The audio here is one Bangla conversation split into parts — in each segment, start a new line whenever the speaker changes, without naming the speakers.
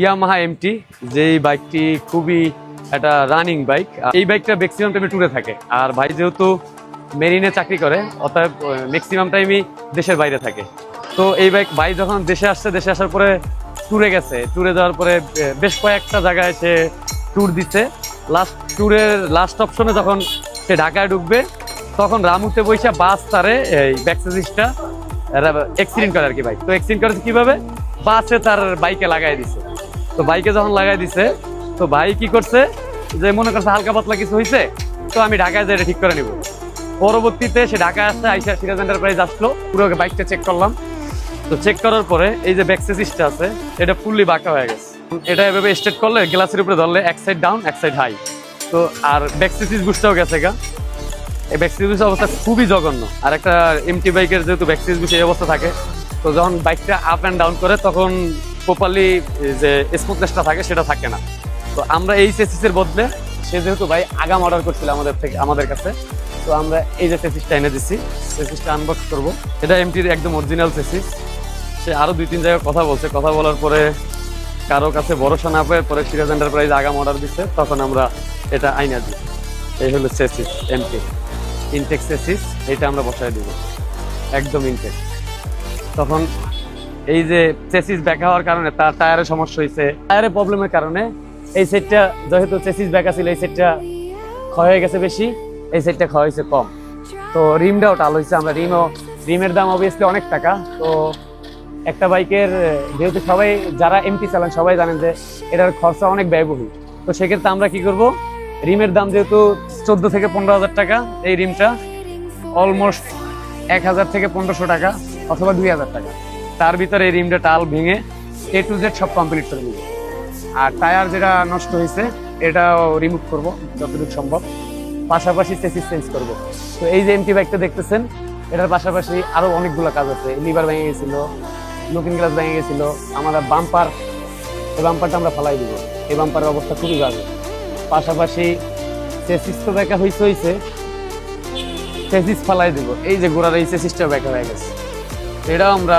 ইয়ামাহা এমটি যেই বাইকটি খুবই একটা রানিং বাইক এই বাইকটা ম্যাক্সিমাম টাইমে ট্যুরে থাকে। আর ভাই যেহেতু মেরিনে চাকরি করে, অতএব ম্যাক্সিমাম টাইমই দেশের বাইরে থাকে। তো এই বাইক ভাই যখন দেশে আসছে, দেশে আসার পরে ট্যুরে গেছে। ট্যুরে যাওয়ার পরে বেশ কয়েকটা জায়গায় সে ট্যুর দিচ্ছে লাস্ট ট্যুরের লাস্ট অপশনে যখন সে ঢাকায় ঢুকবে, তখন রামুতে বৈশা বাস তারে এই ব্যাকসেসিসটা অ্যাক্সিডেন্ট করে আর কি বাইক তো অ্যাক্সিডেন্ট করেছে কীভাবে? বাসে তার বাইকে লাগাই দিছে। তো বাইকে যখন লাগাই দিছে, তো ভাই কি করছে? যে মনে করছে হালকা পাতলা কিছু হয়েছে তো আমি ঢাকায় যাই এটা ঠিক করে নিব। পরবর্তীতে সে ঢাকায় আসছে, আইসা সিরাজ এন্টারপ্রাইজ আসলো, পুরো বাইকটা চেক করলাম। তো চেক করার পরে এই যে ব্যাক ব্যাকসেসিসটা আছে, এটা ফুললি বাঁকা হয়ে গেছে। এটা এভাবে স্ট্রেট করলে গ্লাসের উপরে ধরলে এক সাইড ডাউন এক সাইড হাই তো আর ব্যাক ব্যাকসেসিস বুঝতেও গেছে গা। এই ব্যাক ব্যাকসিস অবস্থা খুবই জঘন্য। আর একটা এমটি বাইকের যেহেতু ব্যাক ব্যাকসিস বুঝে এই অবস্থা থাকে, তো যখন বাইকটা আপ অ্যান্ড ডাউন করে, তখন প্রপারলি যে স্মুথনেসটা থাকে, সেটা থাকে না। তো আমরা এই চেসিসের বদলে, সে যেহেতু ভাই আগাম অর্ডার করছিল আমাদের থেকে, আমাদের কাছে, তো আমরা এই যে চেসিসটা এনে দিচ্ছি চেসিসটা আনবক্স করব। এটা এমটির একদম অরিজিনাল চেসিস সে আরও দুই, তিন জায়গায় কথা বলছে। কথা বলার পরে কারও কাছে ভরসা না পেয়ে পরে সিরাজ এন্টারপ্রাইজ আগাম অর্ডার দিচ্ছে তখন আমরা এটা আইনা দিই। এই হলো চেসিস এমটি ইনটেক চেসিস এটা আমরা বসায় দিব। একদম ইনটেক তখন এই যে চেসিস ব্যাকা হওয়ার কারণে তার টায়ারের সমস্যা হয়েছে টায়ারের প্রবলেমের কারণে এই সেটটা যেহেতু চেসিস ব্যাকা ছিল এই সেটটা ক্ষয় হয়ে গেছে বেশি, এই সেটটা ক্ষয় হয়েছে কম। তো রিমটাও টাল হয়েছে আমরা রিমও, রিমের দাম অবভিয়াসলি অনেক টাকা। তো একটা বাইকের, যেহেতু সবাই যারা এমটি চালান, সবাই জানেন যে এটার খরচা অনেক ব্যয়বহুল। তো সেক্ষেত্রে আমরা কি করব? রিমের দাম যেহেতু চোদ্দ থেকে পনেরো হাজার টাকা, এই রিমটা অলমোস্ট এক হাজার থেকে পনেরোশো টাকা অথবা দুই হাজার টাকা। তার ভিতরে এই রিমটা টাল ভেঙে এ টু জেড সব কমপ্লিট করে দিব আর টায়ার যেটা নষ্ট হয়েছে, এটাও রিমুভ করব, যতটুকু সম্ভব। পাশাপাশি চেসিস চেঞ্জ করব। তো এই যে এমটি বাইকটা দেখতেছেন, এটার পাশাপাশি আরও অনেকগুলো কাজ আছে। লিভার ভেঙে গেছিল লুকিং গ্লাস ভেঙে গেছিল, আমাদের বাম্পার এই বাম্পারটা আমরা ফেলাই দিব। এই বাম্পারের অবস্থা খুবই বাজে। পাশাপাশি চেসিস তো দেখা হয়েছে হয়েছে চেসিস ফালাই দিব। এই যে গোড়ার এই চেসিসটা ব্যাকা হয়ে গেছে। তো এটাও আমরা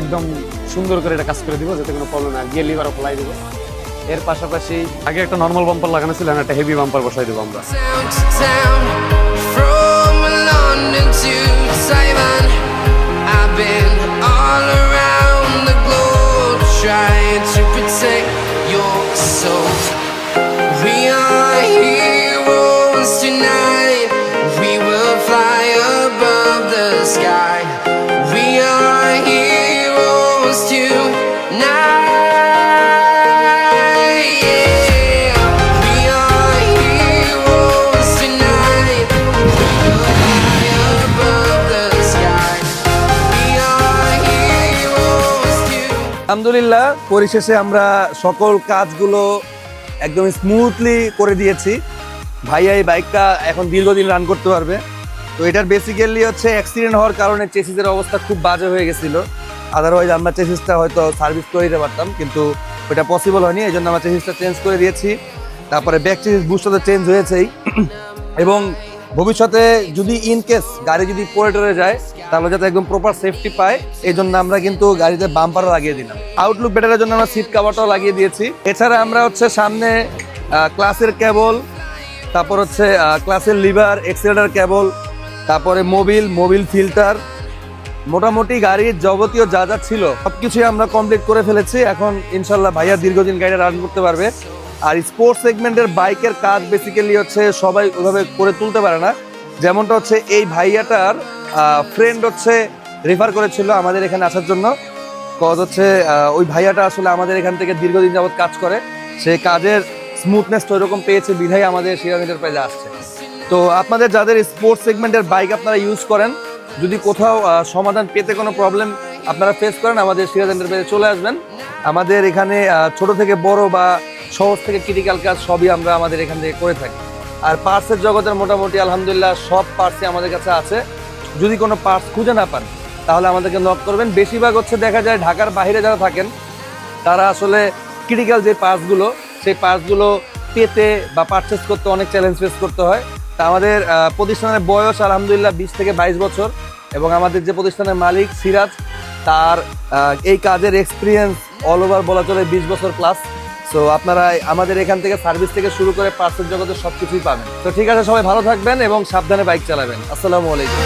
একদম সুন্দর করে এটা কাজ করে দিব, যাতে কোনো প্রবলেম না গিয়ে লিভারও ফেলাই দিব। এর পাশাপাশি আগে একটা নর্মাল বাম্পার লাগানো ছিল একটা হেভি বাম্পার বসাই দেবো আমরা।
Trying to protect your soul. We are heroes
আলহামদুলিল্লাহ, পরিশেষে আমরা সকল কাজগুলো একদম স্মুথলি করে দিয়েছি। ভাইয়া এই বাইকটা এখন দীর্ঘদিন রান করতে পারবে। তো এটার বেসিক্যালি হচ্ছে অ্যাক্সিডেন্ট হওয়ার কারণে চেসিসের অবস্থা খুব বাজে হয়ে গেছিল। আদারওয়াইজ আমরা চেসিসটা হয়তো সার্ভিস করে দিতে পারতাম, কিন্তু ওটা পসিবল হয়নি, এই জন্য আমরা চেসিসটা চেঞ্জ করে দিয়েছি। তারপরে ব্যাক চেসিস বুস্টটা তো চেঞ্জ হয়েছেই। এবং ভবিষ্যতে যদি ইন কেস গাড়ি যদি পড়ে টরে যায়, তাহলে যাতে একদম প্রপার সেফটি পায় এই জন্য আমরা কিন্তু গাড়িতে বাম্পারও লাগিয়ে দিলাম। আউটলুক বেটারের জন্য আমরা সিট কাভারটাও লাগিয়ে দিয়েছি। এছাড়া আমরা হচ্ছে সামনে ক্লাসের কেবল তারপর হচ্ছে ক্লাসের লিভার এক্সেলেটার কেবল তারপরে মোবিল মোবিল ফিল্টার মোটামুটি গাড়ির যাবতীয় যা যা ছিল, সবকিছুই আমরা কমপ্লিট করে ফেলেছি। এখন ইনশাল্লাহ ভাইয়া দীর্ঘদিন গাড়িটা রান করতে পারবে। আর স্পোর্টস সেগমেন্টের বাইকের কাজ বেসিক্যালি হচ্ছে সবাই ওইভাবে করে তুলতে পারে না। যেমনটা হচ্ছে এই ভাইয়াটার ফ্রেন্ড হচ্ছে রেফার করেছিল আমাদের এখানে আসার জন্য। কজ হচ্ছে ওই ভাইয়াটা আসলে আমাদের এখান থেকে দীর্ঘদিন যাবত কাজ করে। সে কাজের স্মুথনেসটা ওইরকম পেয়েছে বিধায় আমাদের সিরাজ এন্টারপ্রাইজে আসছে। তো আপনাদের যাদের স্পোর্টস সেগমেন্টের বাইক আপনারা ইউজ করেন, যদি কোথাও সমাধান পেতে কোনো প্রবলেম আপনারা ফেস করেন, আমাদের সিরাজ এন্টারপ্রাইজে চলে আসবেন। আমাদের এখানে ছোট থেকে বড় বা সহজ থেকে ক্রিটিক্যাল কাজ সবই আমরা আমাদের এখান থেকে করে থাকি। আর পার্টসের জগতের মোটামুটি আলহামদুলিল্লাহ সব পার্টসই আমাদের কাছে আছে। যদি কোনো পার্টস খুঁজে না পান, তাহলে আমাদেরকে নক করবেন। বেশিরভাগ হচ্ছে দেখা যায় ঢাকার বাইরে যারা থাকেন, তারা আসলে ক্রিটিক্যাল যে পার্টসগুলো সেই পার্টসগুলো পেতে বা পারচেস করতে অনেক চ্যালেঞ্জ ফেস করতে হয়। তা আমাদের প্রতিষ্ঠানের বয়স আলহামদুলিল্লাহ বিশ থেকে বাইশ বছর এবং আমাদের যে প্রতিষ্ঠানের মালিক সিরাজ, তার এই কাজের এক্সপিরিয়েন্স অল ওভার বলা চলে বিশ বছর প্লাস সো আপনারা আমাদের এখান থেকে সার্ভিস থেকে শুরু করে পার্সেল জগতে সব কিছুই পাবেন। তো ঠিক আছে সবাই ভালো থাকবেন এবং সাবধানে বাইক চালাবেন। আসসালামু আলাইকুম।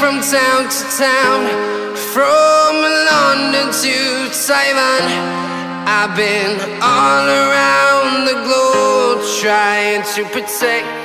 From town to town, from London to Taiwan, I've been all around the globe trying to protect.